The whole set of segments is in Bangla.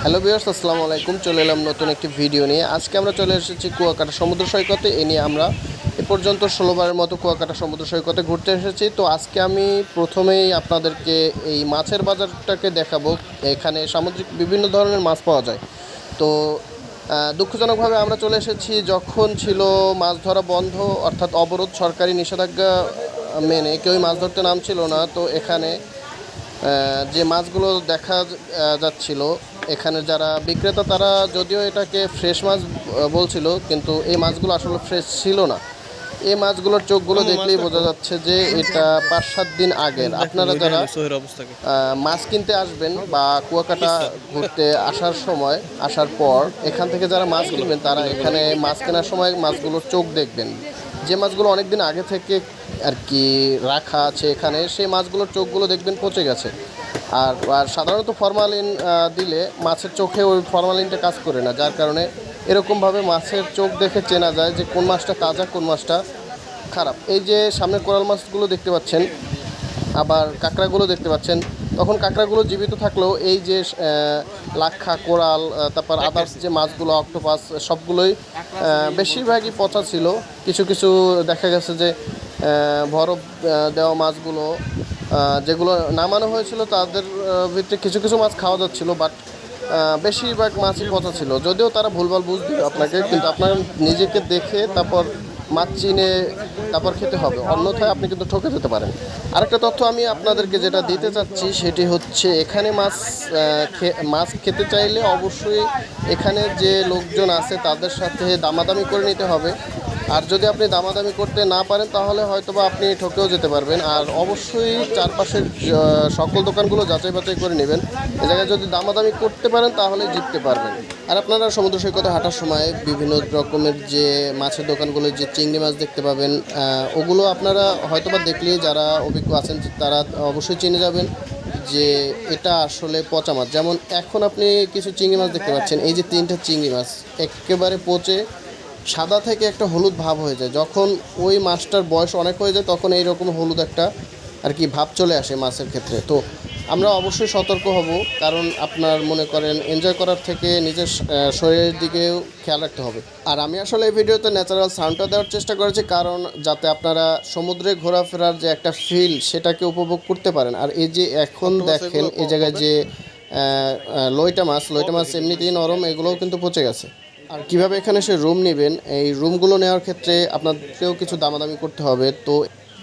হ্যালো বিয়ার্স আসসালামু আলাইকুম। চলে এলাম নতুন একটি ভিডিও নিয়ে। আজকে আমরা চলে এসেছি কুয়াকাটা সমুদ্র সৈকতে। এ নিয়ে আমরা এ পর্যন্ত ষোলোবারের মতো কুয়াকাটা সমুদ্র সৈকতে ঘুরতে এসেছি। তো আজকে আমি প্রথমেই আপনাদেরকে এই মাছের বাজারটাকে দেখাবো। এখানে সামুদ্রিক বিভিন্ন ধরনের মাছ পাওয়া যায়। তো দুঃখজনকভাবে আমরা চলে এসেছি যখন ছিল মাছ ধরা বন্ধ, অর্থাৎ অবরোধ সরকারি নিষেধাজ্ঞা মেনে কেউই মাছ ধরতে নামছিল না। তো এখানে যে মাছগুলো দেখা যাচ্ছিল এখানে যারা বিক্রেতা তারা যদিও এটাকে ফ্রেশ মাছ বলছিল কিন্তু এই মাছগুলো আসলে ফ্রেশ ছিল না। এই মাছগুলোর চোখগুলো দেখলেই বোঝা যাচ্ছে যে এটা পাঁচ সাত দিন আগের। আপনারা যারা মাছ কিনতে আসবেন বা কুয়াকাটা ঘুরতে আসার সময় আসার পর এখান থেকে যারা মাছ কিনবেন তারা এখানে মাছ কেনার সময় মাছগুলোর চোখ দেখবেন। যে মাছগুলো অনেক দিন আগে থেকে আর কি রাখা আছে এখানে সেই মাছগুলোর চোখগুলো দেখবেন পচে গেছে। আর আর সাধারণত ফরমালিন দিলে মাছের চোখে ওই ফরমালিনটা কাজ করে না, যার কারণে এরকমভাবে মাছের চোখ দেখে চেনা যায় যে কোন মাছটা তাজা, কোন মাছটা খারাপ। এই যে সামনে কোরাল মাছগুলো দেখতে পাচ্ছেন, আবার কাঁকড়াগুলো দেখতে পাচ্ছেন, তখন কাঁকড়াগুলো জীবিত থাকলেও এই যে লাক্ষা, কোরাল তারপর আদার্স যে মাছগুলো অক্টোপাস সবগুলোই বেশিরভাগই পচা ছিল। কিছু কিছু দেখা গেছে যে বরফ দেওয়া মাছগুলো যেগুলো নামানো হয়েছিল তাদের ভিতরে কিছু কিছু মাছ খাওয়া যাচ্ছিল বাট বেশিরভাগ মাছই পচা ছিল। যদিও তারা ভুলভাল বুঝ আপনাকে, কিন্তু আপনার নিজেকে দেখে তারপর মাছ চিনে তারপর খেতে হবে। অন্যথায় আপনি কিন্তু ঠকে যেতে পারেন। আরেকটা তথ্য আমি আপনাদেরকে যেটা দিতে চাচ্ছি, সেটি হচ্ছে এখানে মাছ মাছ খেতে চাইলে অবশ্যই এখানে যে লোকজন আছে তাদের সাথে দামাদামি করে নিতে হবে। আর যদি আপনি দামাদামি করতে না পারেন, তাহলে হয়তোবা আপনি ঠকেও যেতে পারবেন। আর অবশ্যই চারপাশের সকল দোকানগুলো যাচাই বাছাই করে নেবেন। এ জায়গায় যদি দামাদামি করতে পারেন, তাহলে জিততে পারবেন। আর আপনারা সমুদ্র সৈকতে হাঁটার সময় বিভিন্ন রকমের যে মাছের দোকানগুলো, যে চিংড়ি মাছ দেখতে পাবেন ওগুলো আপনারা হয়তোবা দেখলেই যারা অভিজ্ঞ আছেন, তারা অবশ্যই চিনে যাবেন যে এটা আসলে পচা মাছ। যেমন এখন আপনি কিছু চিংড়ি মাছ দেখতে পাচ্ছেন। এই যে তিনটা চিংড়ি মাছ, একেবারে পচে সাদা থেকে একটা হলুদ ভাব হয়ে যায়। যখন ওই মাছটার বয়স অনেক হয়ে যায় তখন এইরকম হলুদ একটা আর কি ভাব চলে আসে মাছের ক্ষেত্রে। তো আমরা অবশ্যই সতর্ক হব কারণ আপনার মনে করেন এনজয় করার থেকে নিজের শরীরের দিকেও খেয়াল রাখতে হবে। আর আমি আসলে এই ভিডিওতে ন্যাচারাল সাউন্ডটা দেওয়ার চেষ্টা করেছি কারণ যাতে আপনারা সমুদ্রে ঘোরাফেরার যে একটা ফিল সেটাকে উপভোগ করতে পারেন। আর এই যে এখন দেখেন এই জায়গায় যে লইটা মাছ লইটা মাছ এমনিতেই নরম এগুলোও কিন্তু পচে গেছে। আর কীভাবে এখানে সে রুম নেবেন এই রুমগুলো নেওয়ার ক্ষেত্রে আপনাদেরকেও কিছু দামাদামি করতে হবে। তো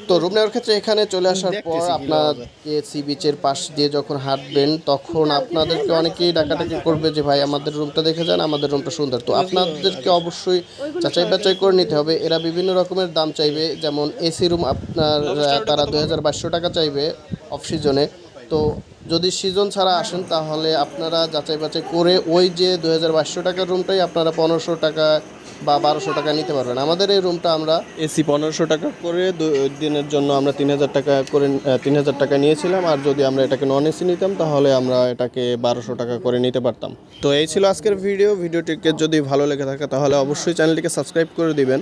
তো রুম নেওয়ার ক্ষেত্রে এখানে চলে আসার পর আপনাকে সি বিচের পাশ দিয়ে যখন হাঁটবেন তখন আপনাদেরকে অনেকেই ডাকাডাকি করবে যে ভাই আমাদের রুমটা দেখে যান আমাদের রুমটা সুন্দর। তো আপনাদেরকে অবশ্যই যাচাই বাছাই করে নিতে হবে। এরা বিভিন্ন রকমের দাম চাইবে যেমন এসি রুম আপনার তারা দু টাকা চাইবে অফ সিজনে তো যদি সিজন ছাড়া আসেন, তাহলে আপনারা যাচাই বাছাই করে ওই যে দু হাজার বাইশশো টাকার রুমটাই আপনারা পনেরোশো টাকা বা বারোশো টাকা নিতে পারবেন। আমাদের এই রুমটা আমরা এসি পনেরোশো টাকা করে দিনের জন্য আমরা তিন হাজার টাকা করে তিন হাজার টাকা নিয়েছিলাম। আর যদি আমরা এটাকে নন এসি নিতাম, তাহলে আমরা এটাকে বারোশো টাকা করে নিতে পারতাম। তো এই ছিল আজকের ভিডিও ভিডিওটিকে যদি ভালো লেগে থাকে, তাহলে অবশ্যই চ্যানেলটিকে সাবস্ক্রাইব করে দিবেন।